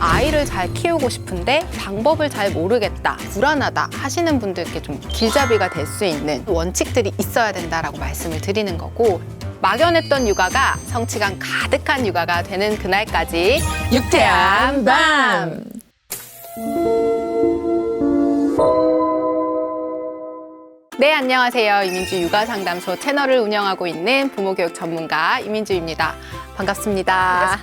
아이를 잘 키우고 싶은데 방법을 잘 모르겠다, 불안하다 하시는 분들께 좀 길잡이가 될 수 있는 원칙들이 있어야 된다라고 말씀을 드리는 거고 막연했던 육아가 성취감 가득한 육아가 되는 그날까지 유쾌한 밤. 네, 안녕하세요. 이민주 육아 상담소 채널을 운영하고 있는 부모교육 전문가 이민주입니다. 반갑습니다.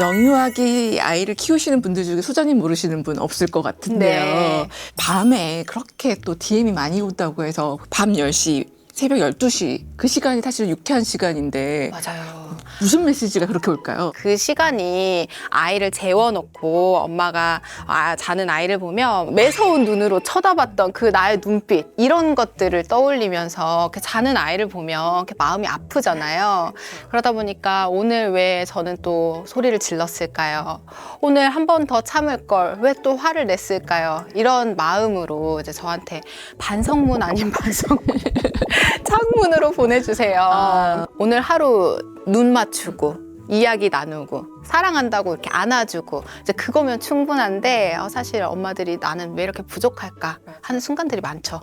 영유아기 아이를 키우시는 분들 중에 소장님 모르시는 분 없을 것 같은데요. 네. 밤에 그렇게 또 DM이 많이 온다고 해서 밤 10시, 새벽 12시 그 시간이 사실 유쾌한 시간인데 맞아요. 무슨 메시지가 그렇게 올까요? 그 시간이 아이를 재워놓고 엄마가 아, 자는 아이를 보면 매서운 눈으로 쳐다봤던 그 나의 눈빛 이런 것들을 떠올리면서 그 자는 아이를 보면 이렇게 마음이 아프잖아요. 그러다 보니까 오늘 왜 저는 또 소리를 질렀을까요? 오늘 한 번 더 참을 걸 왜 또 화를 냈을까요? 이런 마음으로 이제 저한테 반성문 아닌 반성문 창문으로 보내주세요. 아. 오늘 하루 눈 맞추고 이야기 나누고 사랑한다고 이렇게 안아주고 이제 그거면 충분한데 어, 사실 엄마들이 나는 왜 이렇게 부족할까 하는 순간들이 많죠.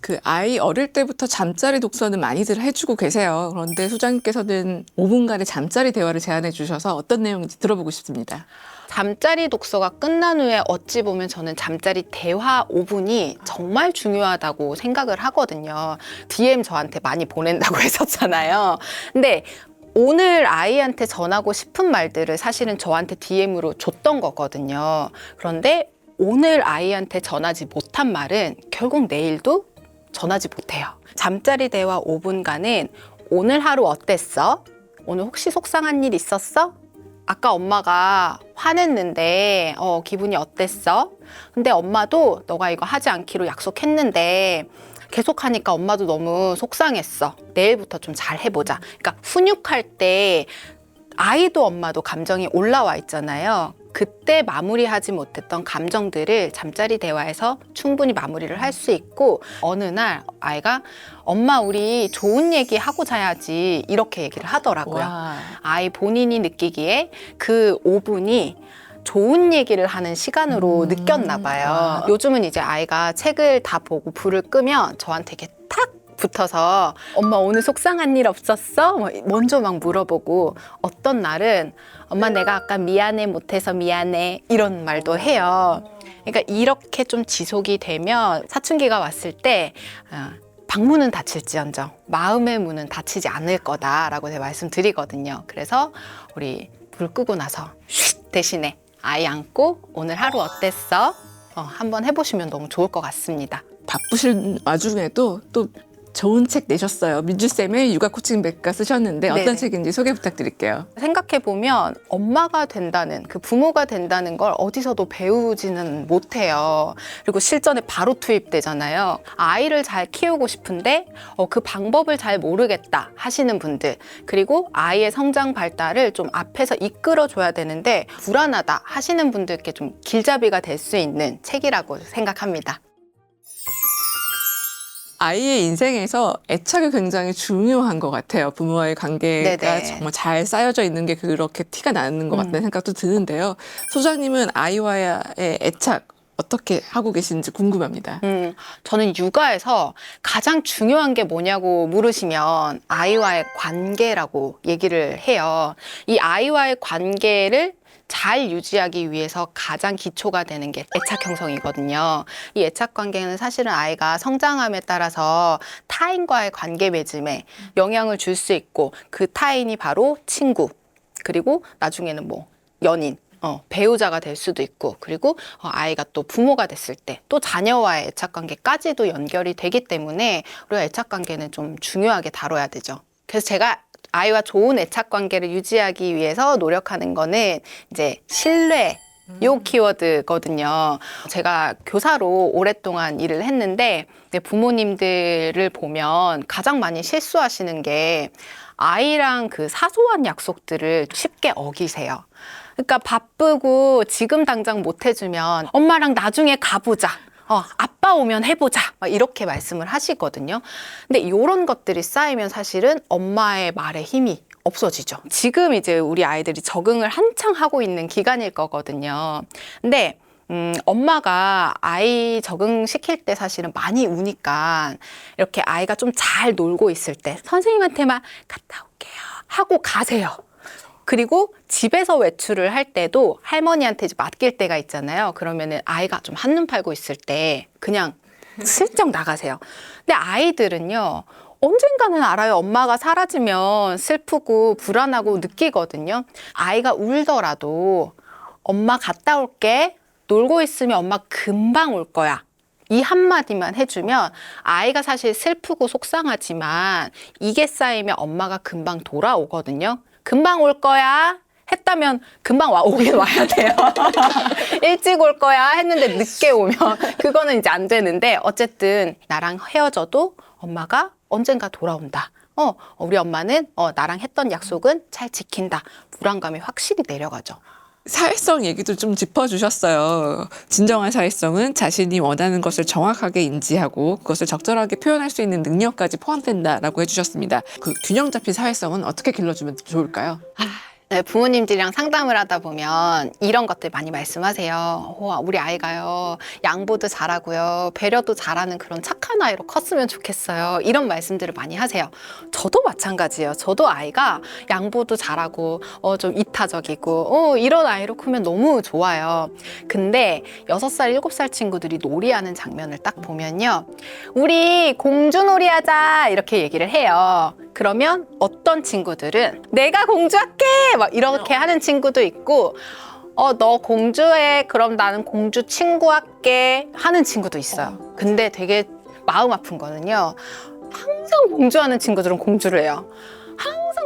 그 아이 어릴 때부터 잠자리 독서는 많이들 해주고 계세요. 그런데 소장님께서는 5분간의 잠자리 대화를 제안해 주셔서 어떤 내용인지 들어보고 싶습니다. 잠자리 독서가 끝난 후에 어찌 보면 저는 잠자리 대화 5분이 정말 중요하다고 생각을 하거든요. DM 저한테 많이 보낸다고 했었잖아요. 근데 오늘 아이한테 전하고 싶은 말들을 사실은 저한테 DM으로 줬던 거거든요. 그런데 오늘 아이한테 전하지 못한 말은 결국 내일도 전하지 못해요. 잠자리 대화 5분간은 오늘 하루 어땠어? 오늘 혹시 속상한 일 있었어? 아까 엄마가 화냈는데 어, 기분이 어땠어? 근데 엄마도 너가 이거 하지 않기로 약속했는데 계속 하니까 엄마도 너무 속상했어. 내일부터 좀 잘 해보자. 그러니까 훈육할 때 아이도 엄마도 감정이 올라와 있잖아요. 그때 마무리하지 못했던 감정들을 잠자리 대화에서 충분히 마무리를 할 수 있고 어느 날 아이가 엄마 우리 좋은 얘기 하고 자야지 이렇게 얘기를 하더라고요. 와. 아이 본인이 느끼기에 그 5분이 좋은 얘기를 하는 시간으로 음. 느꼈나 봐요. 아. 요즘은 이제 아이가 책을 다 보고 불을 끄면 저한테 이렇게 탁 붙어서 엄마 오늘 속상한 일 없었어? 뭐 먼저 막 물어보고 어떤 날은 엄마 내가 아까 미안해 못해서 미안해 이런 말도 해요. 그러니까 이렇게 좀 지속이 되면 사춘기가 왔을 때 어, 방문은 닫힐지언정 마음의 문은 닫히지 않을 거다라고 제가 말씀드리거든요. 그래서 우리 불 끄고 나서 쉿 대신에 아이 안고 오늘 하루 어땠어? 어, 한번 해보시면 너무 좋을 것 같습니다. 바쁘신 와중에도 또 좋은 책 내셨어요. 민주쌤의 육아 코칭 백과 쓰셨는데 어떤 네네. 책인지 소개 부탁드릴게요. 생각해 보면 엄마가 된다는 그 부모가 된다는 걸 어디서도 배우지는 못해요. 그리고 실전에 바로 투입되잖아요. 아이를 잘 키우고 싶은데 어, 그 방법을 잘 모르겠다 하시는 분들 그리고 아이의 성장 발달을 좀 앞에서 이끌어 줘야 되는데 불안하다 하시는 분들께 좀 길잡이가 될 수 있는 책이라고 생각합니다. 아이의 인생에서 애착이 굉장히 중요한 것 같아요. 부모와의 관계가 네네. 정말 잘 쌓여져 있는 게 그렇게 티가 나는 것 같다는 음. 생각도 드는데요. 소장님은 아이와의 애착 어떻게 하고 계신지 궁금합니다. 음, 저는 육아에서 가장 중요한 게 뭐냐고 물으시면 아이와의 관계라고 얘기를 해요. 이 아이와의 관계를 잘 유지하기 위해서 가장 기초가 되는 게 애착 형성이거든요. 이 애착 관계는 사실은 아이가 성장함에 따라서 타인과의 관계 맺음에 영향을 줄 수 있고 그 타인이 바로 친구 그리고 나중에는 뭐 연인 어, 배우자가 될 수도 있고 그리고 어, 아이가 또 부모가 됐을 때 또 자녀와의 애착 관계까지도 연결이 되기 때문에 우리가 애착 관계는 좀 중요하게 다뤄야 되죠. 그래서 제가 아이와 좋은 애착 관계를 유지하기 위해서 노력하는 거는 이제 신뢰 요 키워드거든요. 제가 교사로 오랫동안 일을 했는데 네, 부모님들을 보면 가장 많이 실수하시는 게 아이랑 그 사소한 약속들을 쉽게 어기세요. 그러니까 바쁘고 지금 당장 못 해주면 엄마랑 나중에 가보자. 어, 아빠 오면 해보자. 막 이렇게 말씀을 하시거든요. 근데 이런 것들이 쌓이면 사실은 엄마의 말에 힘이 없어지죠. 지금 이제 우리 아이들이 적응을 한창 하고 있는 기간일 거거든요. 근데 음, 엄마가 아이 적응시킬 때 사실은 많이 우니까 이렇게 아이가 좀 잘 놀고 있을 때 선생님한테만 갔다 올게요 하고 가세요. 그리고 집에서 외출을 할 때도 할머니한테 이제 맡길 때가 있잖아요. 그러면은 아이가 좀 한눈 팔고 있을 때 그냥 슬쩍 나가세요. 근데 아이들은요. 언젠가는 알아요. 엄마가 사라지면 슬프고 불안하고 느끼거든요. 아이가 울더라도 엄마 갔다 올게. 놀고 있으면 엄마 금방 올 거야. 이 한마디만 해주면 아이가 사실 슬프고 속상하지만 이게 쌓이면 엄마가 금방 돌아오거든요. 금방 올 거야. 했다면 금방 와 오긴 와야 돼요. 일찍 올 거야 했는데 늦게 오면 그거는 이제 안 되는데 어쨌든 나랑 헤어져도 엄마가 언젠가 돌아온다. 어, 우리 엄마는 어, 나랑 했던 약속은 잘 지킨다. 불안감이 확실히 내려가죠. 사회성 얘기도 좀 짚어주셨어요. 진정한 사회성은 자신이 원하는 것을 정확하게 인지하고 그것을 적절하게 표현할 수 있는 능력까지 포함된다라고 해주셨습니다. 그 균형 잡힌 사회성은 어떻게 길러주면 좋을까요? 네, 부모님들이랑 상담을 하다 보면 이런 것들 많이 말씀하세요. 어, 우리 아이가요, 양보도 잘하고요, 배려도 잘하는 그런 착한 아이로 컸으면 좋겠어요. 이런 말씀들을 많이 하세요. 저도 마찬가지예요. 저도 아이가 양보도 잘하고, 어, 좀 이타적이고, 어, 이런 아이로 크면 너무 좋아요. 근데 여섯 살 일곱 살 친구들이 놀이하는 장면을 딱 보면요. 우리 공주놀이 하자! 이렇게 얘기를 해요. 그러면 어떤 친구들은 내가 공주할게! 막 이렇게 하는 친구도 있고, 어, 너 공주해. 그럼 나는 공주 친구 할게. 하는 친구도 있어요. 근데 되게 마음 아픈 거는요. 항상 공주하는 친구들은 공주를 해요.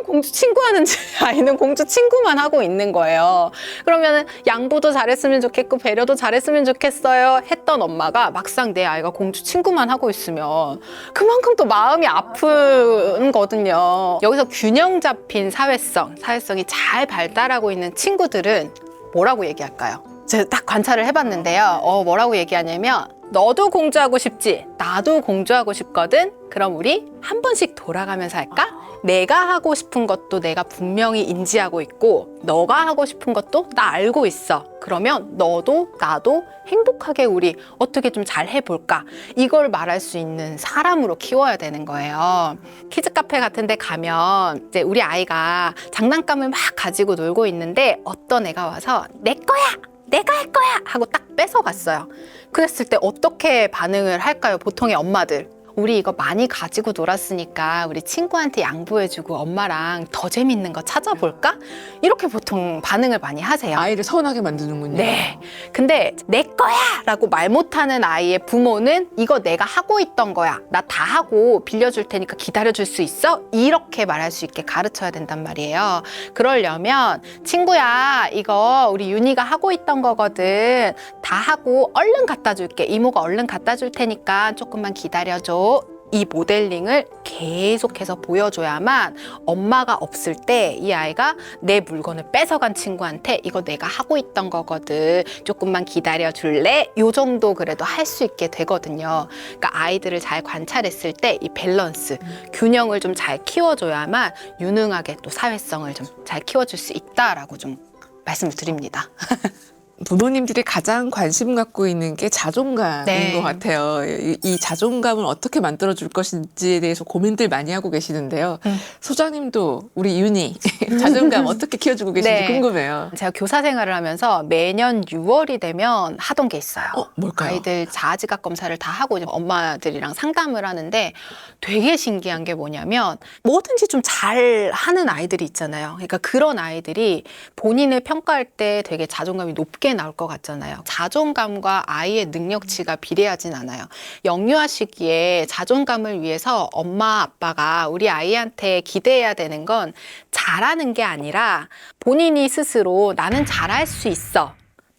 공주 친구하는 아이는 공주 친구만 하고 있는 거예요. 그러면은 양보도 잘했으면 좋겠고 배려도 잘했으면 좋겠어요 했던 엄마가 막상 내 아이가 공주 친구만 하고 있으면 그만큼 또 마음이 아픈 거든요. 여기서 균형 잡힌 사회성, 사회성이 잘 발달하고 있는 친구들은 뭐라고 얘기할까요? 제가 딱 관찰을 해봤는데요. 어, 뭐라고 얘기하냐면 너도 공주하고 싶지? 나도 공주하고 싶거든? 그럼 우리 한 번씩 돌아가면서 할까? 내가 하고 싶은 것도 내가 분명히 인지하고 있고 너가 하고 싶은 것도 나 알고 있어. 그러면 너도 나도 행복하게 우리 어떻게 좀 잘 해볼까? 이걸 말할 수 있는 사람으로 키워야 되는 거예요. 키즈 카페 같은 데 가면 이제 우리 아이가 장난감을 막 가지고 놀고 있는데 어떤 애가 와서 내 거야! 내가 할 거야! 하고 딱 뺏어갔어요. 그랬을 때 어떻게 반응을 할까요? 보통의 엄마들. 우리 이거 많이 가지고 놀았으니까 우리 친구한테 양보해주고 엄마랑 더 재밌는 거 찾아볼까? 이렇게 보통 반응을 많이 하세요. 아이를 서운하게 만드는군요. 네. 근데 내 거야! 라고 말 못하는 아이의 부모는 이거 내가 하고 있던 거야. 나 다 하고 빌려줄 테니까 기다려줄 수 있어? 이렇게 말할 수 있게 가르쳐야 된단 말이에요. 그러려면 친구야, 이거 우리 윤희가 하고 있던 거거든. 다 하고 얼른 갖다 줄게. 이모가 얼른 갖다 줄 테니까 조금만 기다려줘. 이 모델링을 계속해서 보여줘야만 엄마가 없을 때 이 아이가 내 물건을 뺏어간 친구한테 이거 내가 하고 있던 거거든 조금만 기다려 줄래? 요 정도 그래도 할 수 있게 되거든요. 그러니까 아이들을 잘 관찰했을 때 이 밸런스 균형을 좀 잘 키워줘야만 유능하게 또 사회성을 좀 잘 키워줄 수 있다라고 좀 말씀을 드립니다. 부모님들이 가장 관심 갖고 있는 게 자존감인 네. 것 같아요. 이, 이 자존감을 어떻게 만들어 줄 것인지에 대해서 고민들 많이 하고 계시는데요. 음. 소장님도 우리 윤희 자존감 어떻게 키워주고 계신지 네. 궁금해요. 제가 교사 생활을 하면서 매년 6월이 되면 하던 게 있어요. 어, 뭘까요? 아이들 자아지각 검사를 다 하고 이제 엄마들이랑 상담을 하는데 되게 신기한 게 뭐냐면 뭐든지 좀 잘 하는 아이들이 있잖아요. 그러니까 그런 아이들이 본인을 평가할 때 되게 자존감이 높게 나올 것 같잖아요. 자존감과 아이의 능력치가 비례하진 않아요. 영유아 시기에 자존감을 위해서 엄마 아빠가 우리 아이한테 기대해야 되는 건 잘하는 게 아니라 본인이 스스로 나는 잘할 수 있어.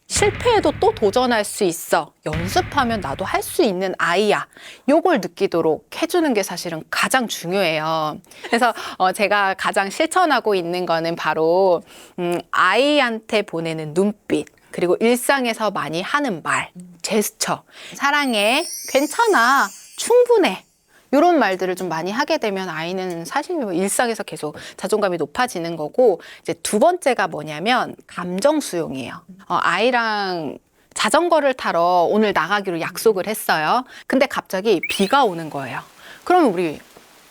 실패해도 또 도전할 수 있어. 연습하면 나도 할 수 있는 아이야. 요걸 느끼도록 해주는 게 사실은 가장 중요해요. 그래서 어, 제가 가장 실천하고 있는 거는 바로 음, 아이한테 보내는 눈빛. 그리고 일상에서 많이 하는 말, 제스처, 사랑해, 괜찮아, 충분해. 이런 말들을 좀 많이 하게 되면 아이는 사실 뭐 일상에서 계속 자존감이 높아지는 거고 이제 두 번째가 뭐냐면 감정 수용이에요. 어, 아이랑 자전거를 타러 오늘 나가기로 약속을 했어요. 근데 갑자기 비가 오는 거예요. 그러면 우리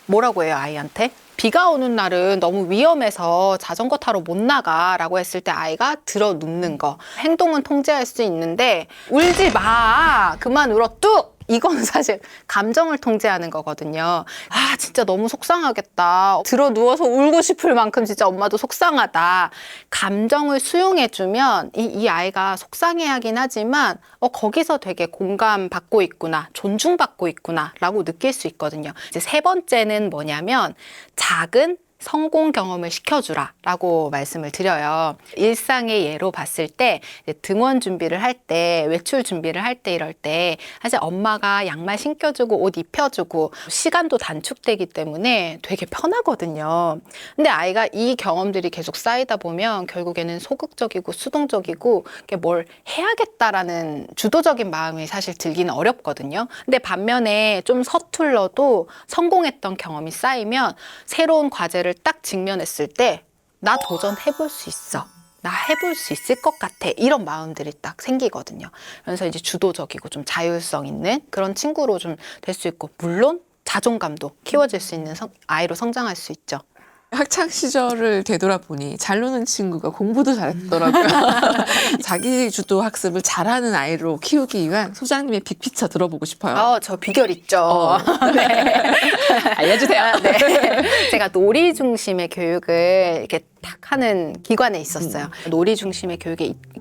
뭐라고 해요, 아이한테? 비가 오는 날은 너무 위험해서 자전거 타러 못 나가 라고 했을 때 아이가 들어 눕는 거. 행동은 통제할 수 있는데 울지 마. 그만 울어 뚝. 이건 사실 감정을 통제하는 거거든요. 아, 진짜 너무 속상하겠다. 들어 누워서 울고 싶을 만큼 진짜 엄마도 속상하다. 감정을 수용해주면 이, 이 아이가 속상해 하긴 하지만 어, 거기서 되게 공감받고 있구나, 존중받고 있구나 라고 느낄 수 있거든요. 이제 세 번째는 뭐냐면 작은 성공 경험을 시켜주라 라고 말씀을 드려요. 일상의 예로 봤을 때 등원 준비를 할 때, 외출 준비를 할 때 이럴 때 사실 엄마가 양말 신겨주고 옷 입혀주고 시간도 단축되기 때문에 되게 편하거든요. 근데 아이가 이 경험들이 계속 쌓이다 보면 결국에는 소극적이고 수동적이고 뭘 해야겠다라는 주도적인 마음이 사실 들기는 어렵거든요. 근데 반면에 좀 서툴러도 성공했던 경험이 쌓이면 새로운 과제를 딱 직면했을 때 나 도전해볼 수 있어. 나 해볼 수 있을 것 같아. 이런 마음들이 딱 생기거든요. 그래서 이제 주도적이고 좀 자율성 있는 그런 친구로 좀 될 수 있고, 물론 자존감도 키워질 수 있는 성- 아이로 성장할 수 있죠. 학창 시절을 되돌아보니 잘 노는 친구가 공부도 잘했더라고요. 자기 주도 학습을 잘하는 아이로 키우기 위한 소장님의 빅피처 들어보고 싶어요. 어, 저 비결 있죠. 어. 네. 알려주세요. 아, 네. 제가 놀이 중심의 교육을 이렇게 딱 하는 기관에 있었어요. 놀이 중심의 교육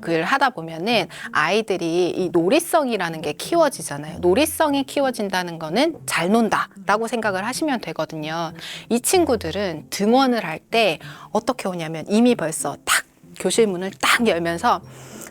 을 하다 보면은 아이들이 이 놀이성이라는 게 키워지잖아요. 놀이성이 키워진다는 거는 잘 논다라고 생각을 하시면 되거든요. 이 친구들은 등원을 할 때 어떻게 오냐면 이미 벌써 딱 교실 문을 딱 열면서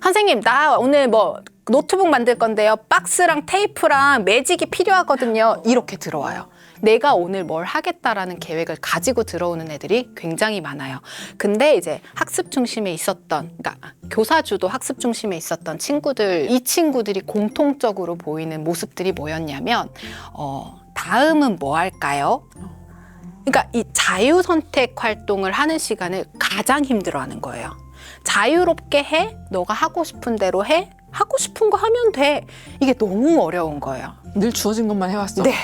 선생님 나 오늘 뭐 노트북 만들 건데요 박스랑 테이프랑 매직이 필요하거든요 이렇게 들어와요 내가 오늘 뭘 하겠다라는 계획을 가지고 들어오는 애들이 굉장히 많아요 근데 이제 학습 중심에 있었던 그러니까 교사 주도 학습 중심에 있었던 친구들 이 친구들이 공통적으로 보이는 모습들이 뭐였냐면 어 다음은 뭐 할까요? 그러니까 이 자유 선택 활동을 하는 시간을 가장 힘들어 하는 거예요. 자유롭게 해, 너가 하고 싶은 대로 해, 하고 싶은 거 하면 돼. 이게 너무 어려운 거예요. 늘 주어진 것만 해왔어. 네.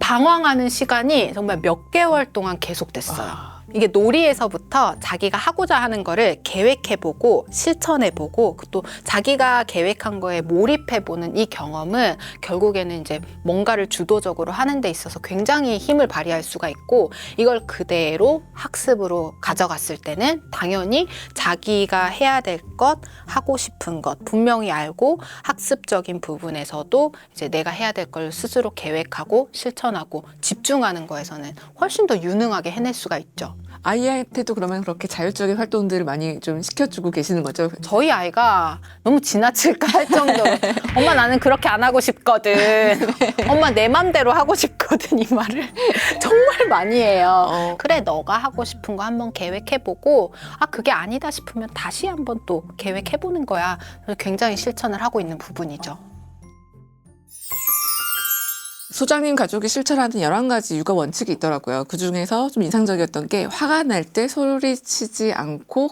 방황하는 시간이 정말 몇 개월 동안 계속됐어요. 아. 이게 놀이에서부터 자기가 하고자 하는 거를 계획해보고 실천해보고 또 자기가 계획한 거에 몰입해보는 이 경험은 결국에는 이제 뭔가를 주도적으로 하는 데 있어서 굉장히 힘을 발휘할 수가 있고 이걸 그대로 학습으로 가져갔을 때는 당연히 자기가 해야 될 것, 하고 싶은 것 분명히 알고 학습적인 부분에서도 이제 내가 해야 될 걸 스스로 계획하고 실천하고 집중하는 거에서는 훨씬 더 유능하게 해낼 수가 있죠. 아이한테도 그러면 그렇게 자율적인 활동들을 많이 좀 시켜주고 계시는 거죠. 저희 아이가 너무 지나칠까 할 정도로 엄마 나는 그렇게 안 하고 싶거든. 엄마 내 맘대로 하고 싶거든 이 말을 정말 많이 해요. 어. 그래 너가 하고 싶은 거 한번 계획해보고 아 그게 아니다 싶으면 다시 한번 또 계획해보는 거야. 그래서 굉장히 실천을 하고 있는 부분이죠. 소장님 가족이 실천하는 11가지 육아 원칙이 있더라고요. 그 중에서 좀 인상적이었던 게 화가 날 때 소리치지 않고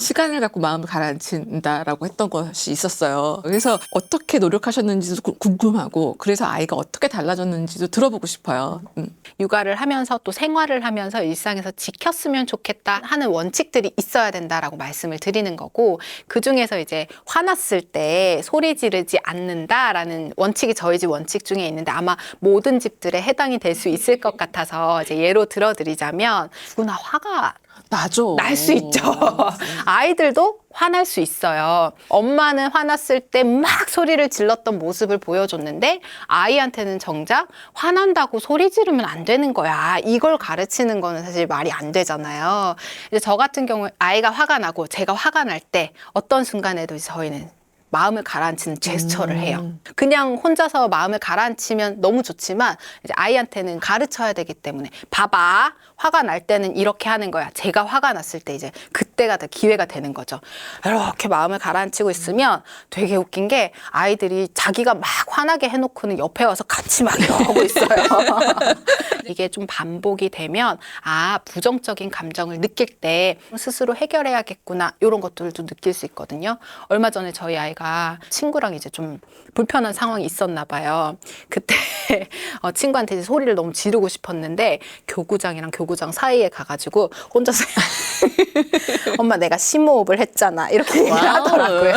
시, 시간을 갖고 마음을 가라앉힌다라고 했던 것이 있었어요. 그래서 어떻게 노력하셨는지도 구- 궁금하고 그래서 아이가 어떻게 달라졌는지도 들어보고 싶어요. 음. 육아를 하면서 또 생활을 하면서 일상에서 지켰으면 좋겠다 하는 원칙들이 있어야 된다라고 말씀을 드리는 거고 그 중에서 이제 화났을 때 소리 지르지 않는다라는 원칙이 저희 집 원칙 중에 있는데 아마 모든 집들에 해당이 될 수 있을 것 같아서 이제 예로 들어드리자면 누구나 화가 나죠. 날수 있죠. 아이들도 화날 수 있어요. 엄마는 화났을 때 막 소리를 질렀던 모습을 보여줬는데 아이한테는 정작 화난다고 소리 지르면 안 되는 거야. 이걸 가르치는 거는 사실 말이 안 되잖아요. 이제 저 같은 경우에 아이가 화가 나고 제가 화가 날 때 어떤 순간에도 저희는 마음을 가라앉히는 제스처를 음. 해요. 그냥 혼자서 마음을 가라앉히면 너무 좋지만 이제 아이한테는 가르쳐야 되기 때문에 봐봐 화가 날 때는 이렇게 하는 거야. 제가 화가 났을 때 이제 그때가 더 기회가 되는 거죠. 이렇게 마음을 가라앉히고 있으면 되게 웃긴 게 아이들이 자기가 막 화나게 해놓고는 옆에 와서 같이 막 이러고 있어요. 이게 좀 반복이 되면 아 부정적인 감정을 느낄 때 스스로 해결해야겠구나 이런 것들도 느낄 수 있거든요. 얼마 전에 저희 아이가 친구랑 이제 좀 불편한 상황이 있었나 봐요. 그때 어, 친구한테 이제 소리를 너무 지르고 싶었는데 교구장이랑 교구 장 사이에 가가지고 혼자서 엄마 내가 심호흡을 했잖아 이렇게 얘기를. 하더라고요.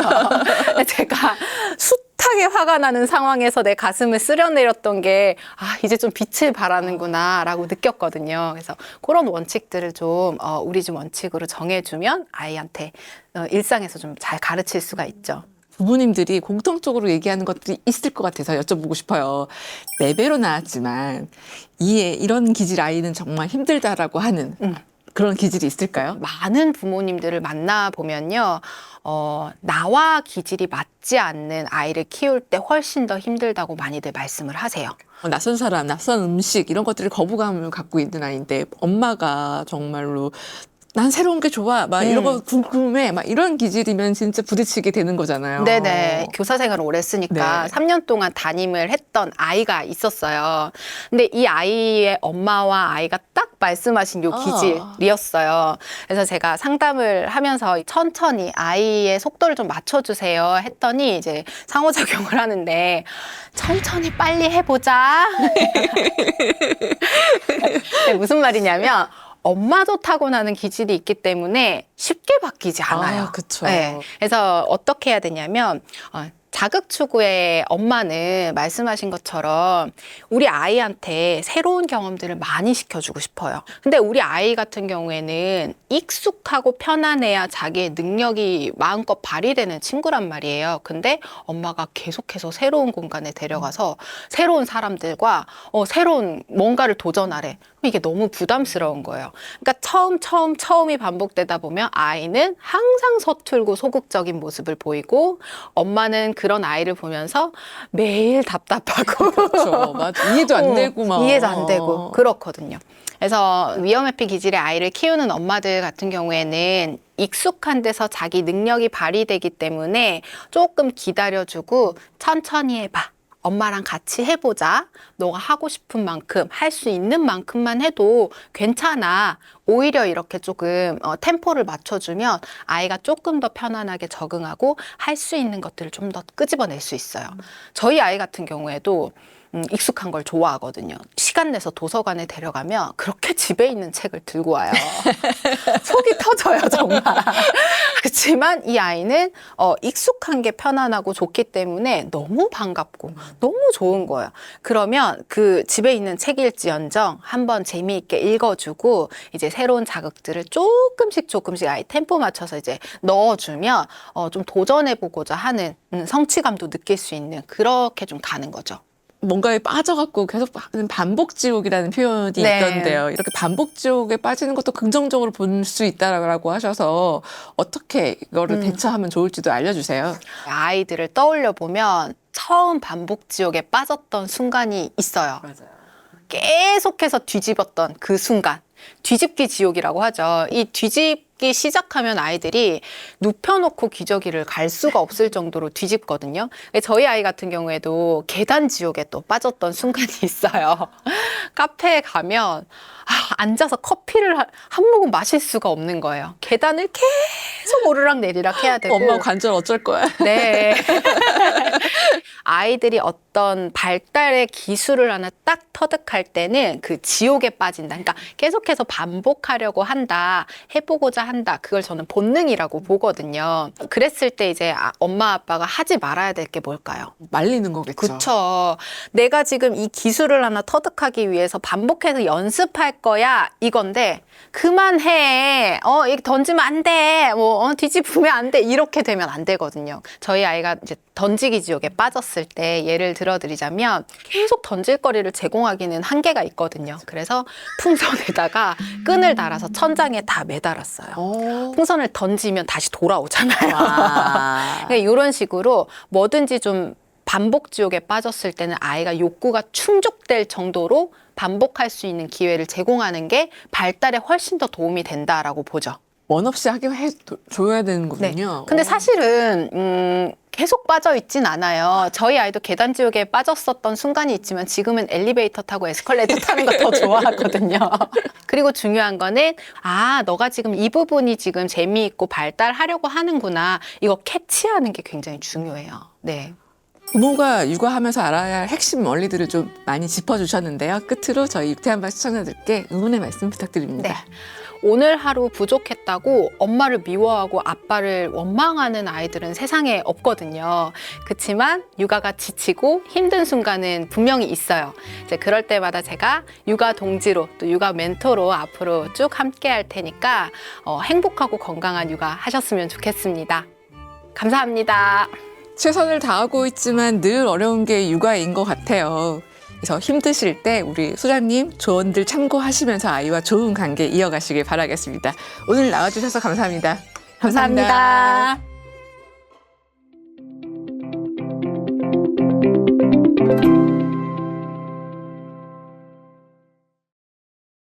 제가 숱하게 화가 나는 상황에서 내 가슴을 쓸어내렸던 게 아, 이제 좀 빛을 발하는구나 라고 느꼈거든요. 그래서 그런 원칙들을 좀 어, 우리 집 원칙으로 정해주면 아이한테 어, 일상에서 좀 잘 가르칠 수가 있죠. 부모님들이 공통적으로 얘기하는 것들이 있을 것 같아서 여쭤보고 싶어요. 네 배로 나왔지만 이에 이런 기질 아이는 정말 힘들다라고 하는 음. 그런 기질이 있을까요? 많은 부모님들을 만나 보면요, 어, 나와 기질이 맞지 않는 아이를 키울 때 훨씬 더 힘들다고 많이들 말씀을 하세요. 어, 낯선 사람, 낯선 음식 이런 것들을 거부감을 갖고 있는 아이인데 엄마가 정말로 난 새로운 게 좋아, 막 이런 음. 거 궁금해, 막 이런 기질이면 진짜 부딪히게 되는 거잖아요. 네네. 교사 생활을 오래 했으니까 네. 3년 동안 담임을 했던 아이가 있었어요. 근데 이 아이의 엄마와 아이가 딱 말씀하신 요 아. 기질이었어요. 그래서 제가 상담을 하면서 천천히 아이의 속도를 좀 맞춰주세요 했더니 이제 상호작용을 하는데 천천히 빨리 해보자. 네, 무슨 말이냐면 엄마도 타고나는 기질이 있기 때문에 쉽게 바뀌지 않아요. 아, 그쵸. 네. 그래서 어떻게 해야 되냐면 어, 자극 추구의 엄마는 말씀하신 것처럼 우리 아이한테 새로운 경험들을 많이 시켜주고 싶어요. 근데 우리 아이 같은 경우에는 익숙하고 편안해야 자기의 능력이 마음껏 발휘되는 친구란 말이에요. 근데 엄마가 계속해서 새로운 공간에 데려가서 새로운 사람들과 어, 새로운 뭔가를 도전하래. 이게 너무 부담스러운 거예요. 그러니까 처음 처음 처음이 반복되다 보면 아이는 항상 서툴고 소극적인 모습을 보이고 엄마는 그런 아이를 보면서 매일 답답하고 그렇죠. 맞아. 이해도 안 어, 되고 막. 이해도 안 되고 그렇거든요. 그래서 위험 회피 기질의 아이를 키우는 엄마들 같은 경우에는 익숙한 데서 자기 능력이 발휘되기 때문에 조금 기다려주고 천천히 해봐. 엄마랑 같이 해보자. 너가 하고 싶은 만큼, 할 수 있는 만큼만 해도 괜찮아. 오히려 이렇게 조금 어, 템포를 맞춰주면 아이가 조금 더 편안하게 적응하고 할 수 있는 것들을 좀 더 끄집어낼 수 있어요. 저희 아이 같은 경우에도 음, 익숙한 걸 좋아하거든요. 시간 내서 도서관에 데려가면 그렇게 집에 있는 책을 들고 와요. 속이 터져요, 정말. 그렇지만 이 아이는 어, 익숙한 게 편안하고 좋기 때문에 너무 반갑고 너무 좋은 거예요. 그러면 그 집에 있는 책일지언정 한번 재미있게 읽어주고 이제 새로운 자극들을 조금씩 조금씩 아이 템포 맞춰서 이제 넣어주면 어, 좀 도전해보고자 하는 음, 성취감도 느낄 수 있는 그렇게 좀 가는 거죠. 뭔가에 빠져갖고 계속 반복 지옥이라는 표현이 네. 있던데요. 이렇게 반복 지옥에 빠지는 것도 긍정적으로 볼 수 있다라고 하셔서 어떻게 이거를 음. 대처하면 좋을지도 알려주세요. 아이들을 떠올려 보면 처음 반복 지옥에 빠졌던 순간이 있어요. 맞아요. 계속해서 뒤집었던 그 순간. 뒤집기 지옥이라고 하죠. 이 뒤집 기 시작하면 아이들이 눕혀놓고 기저귀를 갈 수가 없을 정도로 뒤집거든요. 저희 아이 같은 경우에도 계단 지옥에 또 빠졌던 순간이 있어요. 카페에 가면 아, 앉아서 커피를 한- 한 모금 마실 수가 없는 거예요. 계단을 계속 오르락 내리락 해야 되고. 엄마 관절 어쩔 거야? 네. 아이들이 어떤 발달의 기술을 하나 딱 터득할 때는 그 지옥에 빠진다. 그러니까 계속해서 반복하려고 한다. 해보고자 한다. 그걸 저는 본능이라고 보거든요. 그랬을 때 이제 아- 엄마 아빠가 하지 말아야 될 게 뭘까요? 말리는 거겠죠. 그쵸. 내가 지금 이 기술을 하나 터득하기 위해서 반복해서 연습할 거야. 이건데, 그만해. 어, 이렇게 던지면 안 돼. 뭐, 어, 뒤집으면 안 돼. 이렇게 되면 안 되거든요. 저희 아이가 이제 던지기 지옥에 빠졌을 때, 예를 들어드리자면 계속 던질 거리를 제공하기는 한계가 있거든요. 그래서 풍선에다가 끈을 달아서 천장에 다 매달았어요. 어. 풍선을 던지면 다시 돌아오잖아요. 와. 그러니까 이런 식으로 뭐든지 좀 반복 지옥에 빠졌을 때는 아이가 욕구가 충족될 정도로 반복할 수 있는 기회를 제공하는 게 발달에 훨씬 더 도움이 된다라고 보죠. 원 없이 하게 해 도- 줘야 되는 네. 거군요. 근데 어. 사실은 음, 계속 빠져 있진 않아요. 저희 아이도 계단 지옥에 빠졌었던 순간이 있지만 지금은 엘리베이터 타고 에스컬레이터 타는 거 더 좋아하거든요. 그리고 중요한 거는 아 너가 지금 이 부분이 지금 재미있고 발달하려고 하는구나 이거 캐치하는 게 굉장히 중요해요. 네. 부모가 육아하면서 알아야 할 핵심 원리들을 좀 많이 짚어주셨는데요. 끝으로 저희 육태한반 시청자들께 응원의 말씀 부탁드립니다. 네. 오늘 하루 부족했다고 엄마를 미워하고 아빠를 원망하는 아이들은 세상에 없거든요. 그렇지만 육아가 지치고 힘든 순간은 분명히 있어요. 이제 그럴 때마다 제가 육아 동지로 또 육아 멘토로 앞으로 쭉 함께 할 테니까 어, 행복하고 건강한 육아 하셨으면 좋겠습니다. 감사합니다. 최선을 다하고 있지만 늘 어려운 게 육아인 것 같아요. 그래서 힘드실 때 우리 소장님 조언들 참고하시면서 아이와 좋은 관계 이어가시길 바라겠습니다. 오늘 나와주셔서 감사합니다. 감사합니다.